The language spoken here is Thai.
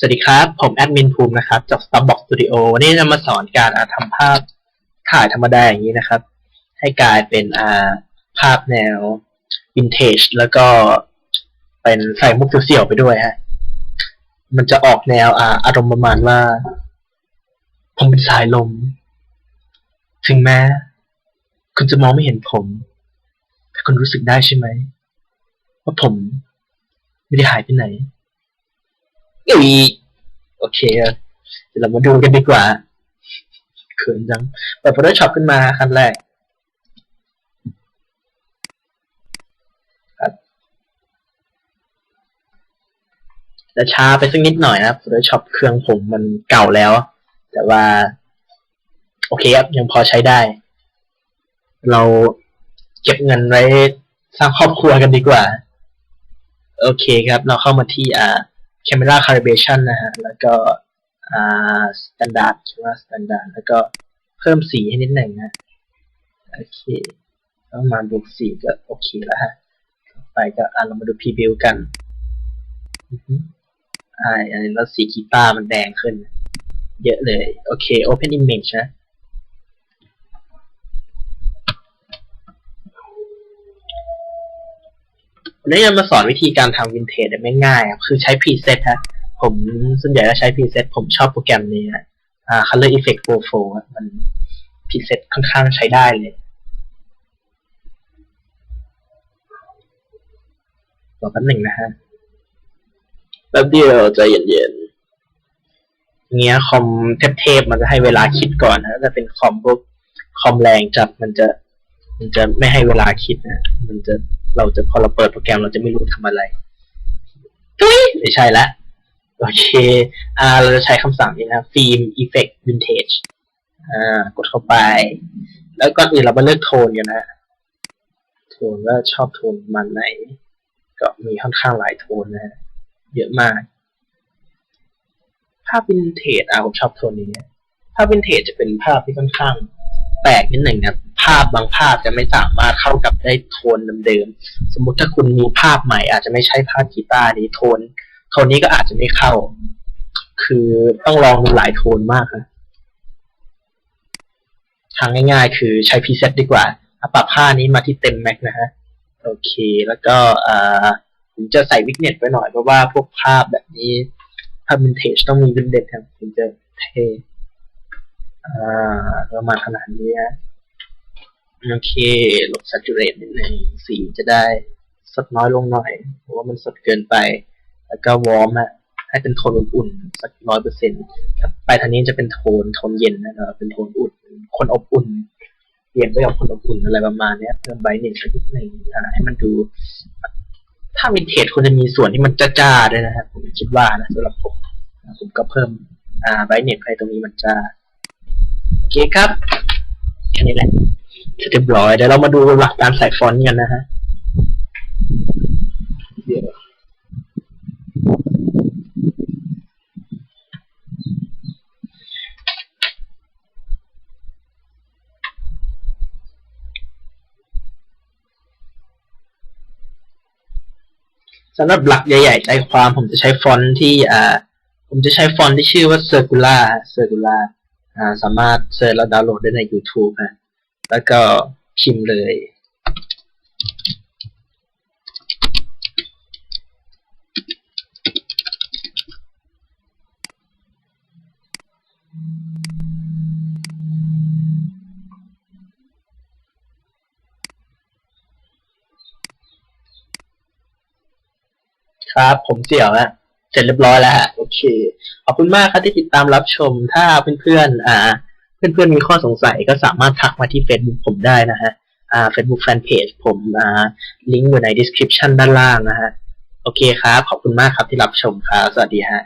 สวัสดีครับ ผมแอดมินภูมินะครับจาก Starbox Studio วันนี้จะมาสอนการอาทำภาพถ่ายธรรมดาอย่างนี้นะครับ ให้กลายเป็นอาภาพแนววินเทจแล้วก็เป็นใส่มุกเสี่ยวๆไปด้วยฮะมันจะออกแนวอาอารมณ์ประมาณว่า ผมเป็นสายลม ถึงแม้ คุณจะมองไม่เห็นผม แต่คุณรู้สึกได้ใช่ไหม ว่าผมไม่ได้หายไปไหน อุ้ยโอเคครับเดี๋ยวเรามาดูกันดีกว่าเขินจังเปิด Photoshop ขึ้นมาขั้นแรกครับจะช้าไปสักนิดหน่อยนะครับ Photoshop เครื่องผมมันเก่าแล้ว แต่ว่า โอเคครับ ยังพอใช้ได้ เราเก็บเงินไว้สร้างครอบครัวกันดีกว่า โอเคครับ เราเข้ามาที่อ่า camera calibration นะฮะ แล้วก็อ่า standard ใช่ไหม standard แล้วก็เพิ่มสีให้นิดหนึ่งนะโอเคแล้วมาบวกสีก็โอเคแล้วฮะ ต่อไปก็อ่าเรามาดู preview กันอ่าอันนี้แล้วสีกีตาร์มันแดงขึ้น เยอะเลย โอเค open image นะ วั นนี้จะมาสอนวิธีการทำวินเทจแบบง่ายๆครับคือใช้พรีเซตฮะ ผมส่วนใหญ่ก็ใช้พรีเซตผมชอบโปรแกรมนี้ฮะอ่า Color Effect Pro 4อะมันพรีเซตค่อนข้างใช้ได้เลยรอแป๊บหนึ่งนะฮะแป๊บเดียวใจเย็นๆ เงี้ยคอมเทพๆมันจะให้เวลาคิดก่อนนะถ้าเป็นคอมพวกคอมแรงจัดมันจะ มันจะไม่ให้เวลาคิดนะ มันจะ เราจะพอเราเปิดโปรแกรมเราจะไม่รู้ทำอะไรตุ้ยไม่ใช่ละโอเคอ่าเราจะใช้คำสั่งนี้นะ Film Effect Vintage อ่ากดเข้าไป แล้วก่อนอื่นเรามาเลือกโทนกันนะโทนว่าชอบโทนมันไหน ก็มีค่อนข้างหลายโทนนะฮะเยอะมาก ภาพวินเทจอะผมชอบโทนนี้ ภาพวินเทจจะเป็นภาพที่ค่อนข้างแปลกนิดหนึ่งครับภาพบางภาพจะไม่สามารถเข้ากับได้โทนเดิมๆ สมมุติถ้าคุณมีภาพใหม่ อาจจะไม่ใช่ภาพกีตาร์นี้โทน โทนนี้ก็อาจจะไม่เข้า คือต้องลองดูหลายโทนมากครับทางง่ายๆ คือใช้พรีเซตดีกว่าอาปรับค่านี้มาที่เต็มแม็กนะฮะ โอเค แล้วก็ผมจะใส่วิกเน็ตไว้หน่อยเพราะว่าพวกภาพแบบนี้ภาพวินเทจต้องมีวิกเน็ตครับถึงจะเทอ่าประมาณขนาดนี้นะ โอเคลด saturate นิดนึงสีจะได้สดน้อยลงหน่อย เพราะว่ามันสดเกินไป แล้วก็วอร์มอะให้เป็นโทนอุ่นๆสักร้อยเปอร์เซ็นต์ไปทางนี้จะเป็นโทนโทนเย็นนะครับเป็นโทนอุ่น คนอบอุ่นเปลี่ยนไปกับคนอบอุ่นอะไรประมาณเนี้ยเพิ่มไบเน็ตสักนิดหนึ่งให้มันดู ถ้าวินเทจควรจะมีส่วนที่มันจ้าๆด้วยนะครับผมคิดว่านะสำหรับผมผมก็เพิ่มอ่าไบเน็ตไปตรงนี้มันจ้าโอเคครับแค่นี้แหละ เสร็จเรียบร้อยเดี๋ยวเรามาดูหลักการใส่ฟอนต์กันนะฮะเดี๋ยวสำหรับหลักใหญ่ ๆ ใจความผมจะใช้ฟอนต์ที่อ่าผมจะใช้ฟอนต์ที่ชื่อว่า Circular Circular อ่าสามารถเซิร์ชแล้วดาวน์โหลดได้ใน YouTube ฮะ แล้วก็พิมพ์เลยครับผมเสี่ยวฮะเสร็จเรียบร้อยแล้วฮะโอเค ขอบคุณมากครับที่ติดตามรับชมถ้าเพื่อนๆอ่า เพื่อนๆมีข้อสงสัยก็สามารถทักมาที่ Facebook ผมได้นะฮะอ่า Facebook Fanpage ผมอ่าลิงก์อยู่ใน description ด้านล่างนะฮะ โอเคครับ ขอบคุณมากครับที่รับชมครับ สวัสดีฮะ